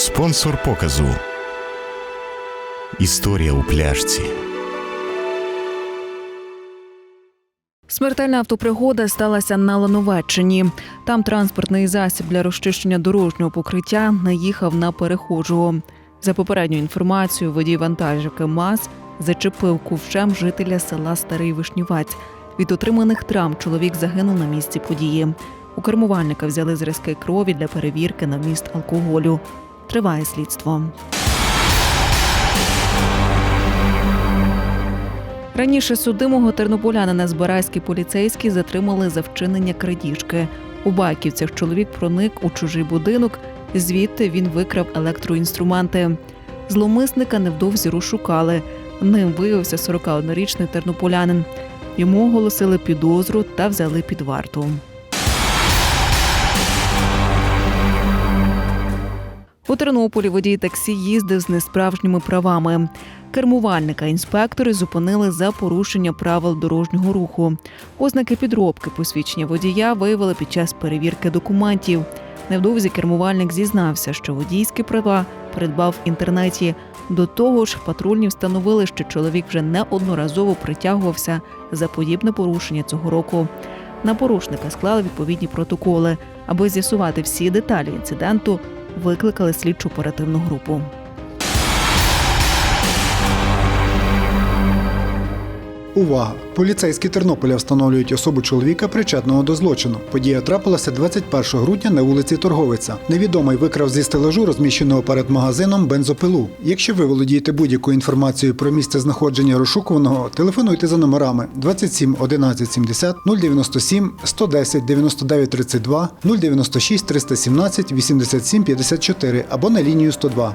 Спонсор показу. Історія у пляшці. Смертельна автопригода сталася на Лановеччині. Там транспортний засіб для розчищення дорожнього покриття наїхав на перехожого. За попередньою інформацією, водій вантажівки МАЗ зачепив ковшем жителя села Старий Вишнівець. Від отриманих травм чоловік загинув на місці події. У кермувальника взяли зразки крові для перевірки на вміст алкоголю. Триває слідство. Раніше судимого тернополянина збирайські поліцейські затримали за вчинення крадіжки. У Байківцях чоловік проник у чужий будинок, звідти він викрав електроінструменти. Зловмисника невдовзі розшукали. Ним виявився 41-річний тернополянин. Йому оголосили підозру та взяли під варту. У Тернополі водій таксі їздив з несправжніми правами. Кермувальника інспектори зупинили за порушення правил дорожнього руху. Ознаки підробки посвідчення водія виявили під час перевірки документів. Невдовзі кермувальник зізнався, що водійські права придбав в інтернеті. До того ж, патрульні встановили, що чоловік вже неодноразово притягувався за подібне порушення цього року. На порушника склали відповідні протоколи. Аби з'ясувати всі деталі інциденту, викликали слідчу оперативну групу. Увага! Поліцейські Тернополя встановлюють особу чоловіка, причетного до злочину. Подія трапилася 21 грудня на вулиці Торговиця. Невідомий викрав зі стелажу, розміщеного перед магазином бензопилу. Якщо ви володієте будь-якою інформацією про місце знаходження розшукуваного, телефонуйте за номерами 27 11 70 097 110 99 32 096 317 87 54 або на лінію 102.